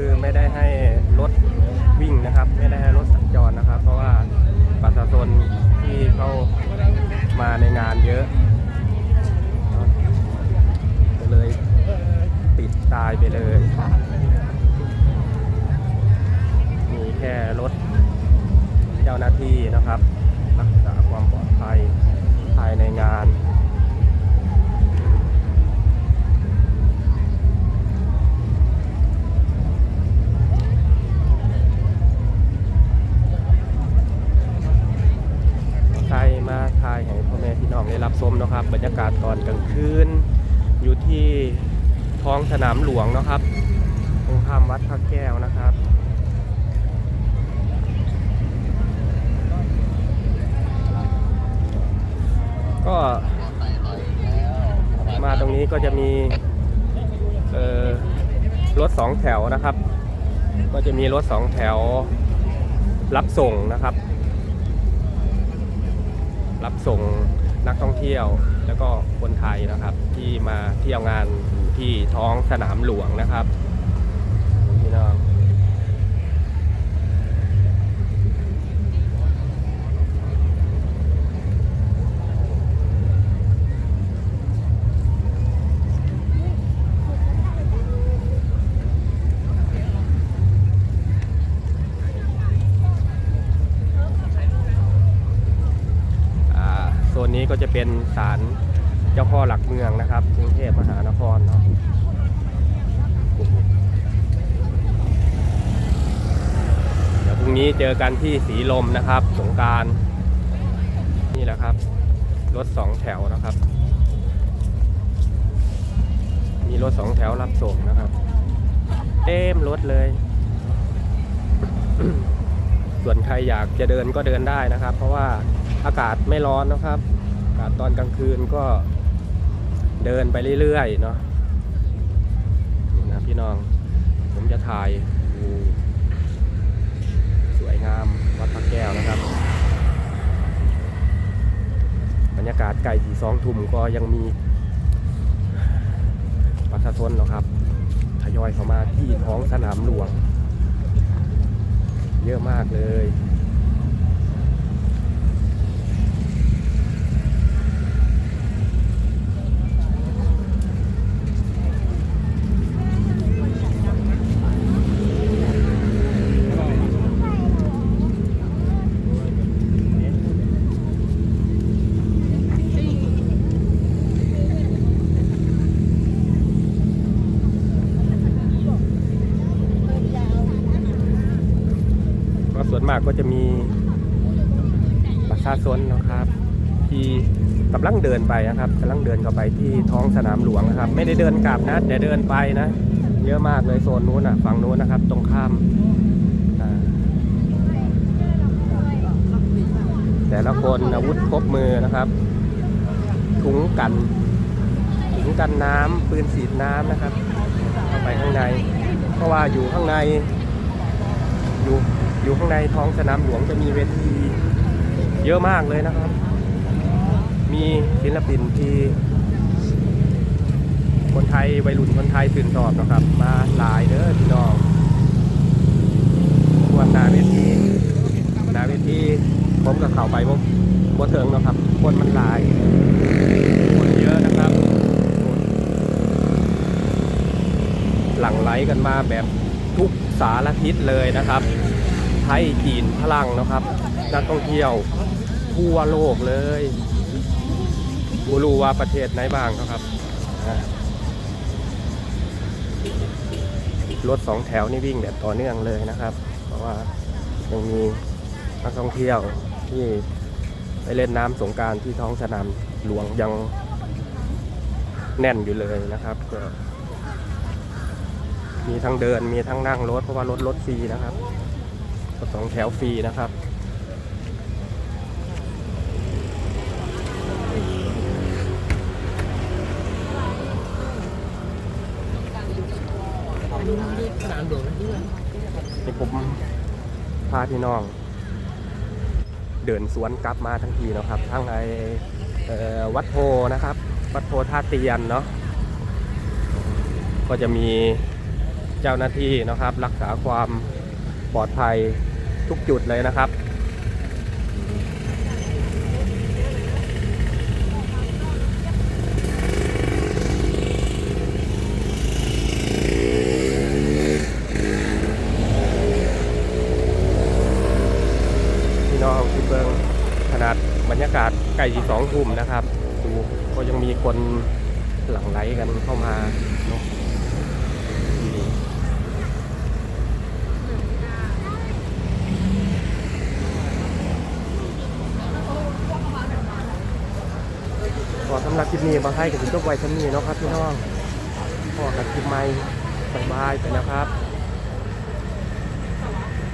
คือไม่ได้ให้รถวิ่งนะครับ ไม่ได้ให้รถสัญจรนะครับ เพราะว่าประชาชนที่เข้ามาในงานเยอะก็เลยติดตายไปเลย มีแค่รถเจ้าหน้าที่นะครับ รักษาความปลอดภัยภายในงาน ใครมาถ่ายให้พ่อแม่พี่น้องได้รับชมเนาะครั บรรยากาศตอนกลางคืน อยู่ที่ท้องสนามหลวงนะครับตรงข้ามวัดพระแก้วนะครับก็มาตรงนี้ก็จะมีรถสองแถวนะครับ ก็จะมีรถสองแถวรับส่งนะครับ รับส่ง นักท่องเที่ยวแล้วก็คนไทยนะครับ ที่มาเที่ยวงานที่ท้องสนามหลวงนะครับพี่น้องอ่าโซ นนี้ก็จะเป็นศาลเจ้าพ่อหลักเมืองนะครับกรุงเทพมหานครเนาะเดี๋ยวพรุ่งนี้เจอกันที่สีลมนะครับ สงการนี่แหละครับ รถสองแถวนะครับ มีรถสองแถวรับส่งนะครับเต็มรถเลย ส่วนใครอยากจะเดินก็เดินได้นะครับ เพราะว่า อากาศไม่ร้อนนะครับอากาศตอนกลางคืนก็เดินไปเรื่อยๆเนาะนี่นะพี่น้อง ผมจะถ่ายดูสวยงามวัดพระแก้วนะครับ บรรยากาศไก่สีสองทุ่มก็ยังมีประชาชนนะครับทยอยเข้ามาที่ท้องสนามหลวง เยอะมากเลย วนมากก็จะมีประชาชนนะครับ ที่กำลังเดินไปนะครับกำลังเดินเข้าไปที่ท้องสนามหลวงนะครับ ไม่ได้เดินกลับนะแต่เดินไปนะ เยอะมากเลยโซนนู้นอะฝั่งนู้นนะครับ ตรงข้ามแต่ละคนอาวุธครบมือนะครับ ถุงกันถุงกันน้ำปืนฉีดน้ำนะครับ เข้าไปข้างใน เพราะว่าอยู่ข้างใน อยู่ข้างในท้องสนามหลวงจะมีเวทีเยอะมากเลยนะครับ มีศิลปินที่ คนไทยวัยรุ่นคนไทยตื่นชอบนะครับ มาหลายเด้อพี่น้องรวมหนาเวทีนาเวทีผมกับเขาไปผมบ่เทิงนะครับ คนมันหลายคนเยอะนะครับ หลั่งไหลกันมาแบบทุกสารทิศเลยนะครับ ทยจีนพลังนะครับ นักท่องเที่ยวทั่วโลกเลยบูรูว่าประเทศไหนบ้างนะครับรถสองแถวนี่วิ่งแบบต่อเนื่องเลยนะครับ เพราะว่ายังมีนักท่องเที่ยวที่ไปเล่นน้ำสงการที่ท้องสนามหลวงยังแน่นอยู่เลยนะครับก็มีทั้งเดินมีทั้งนั่งรถเพราะว่ารถรถฟรีนะครับ สองแถวฟรีนะครับนี่ผมพาพี่น้อง เดินสวนกลับมาทั้งทีนะครับทั้งไอเอ่อวัดโพนะครับ วัดโพท่าเตียนเนาะก็จะมีเจ้าหน้าที่นะครับ รักษาความปลอดภัย ทุกจุดเลยนะครับ พี่น้องที่เบิงขนาดบรรยากาศใกล้ที่สองทุ่มนะครับ ดูก็ยังมีคนหลั่งไหลกันเข้ามาเนาะดีขอสำ หรับคลิปนี้บางไทยกับถึงจบไว้ชั้นนี้เนาะครับพี่น้องพอกับคลิปใหม่สบายไปนะครับ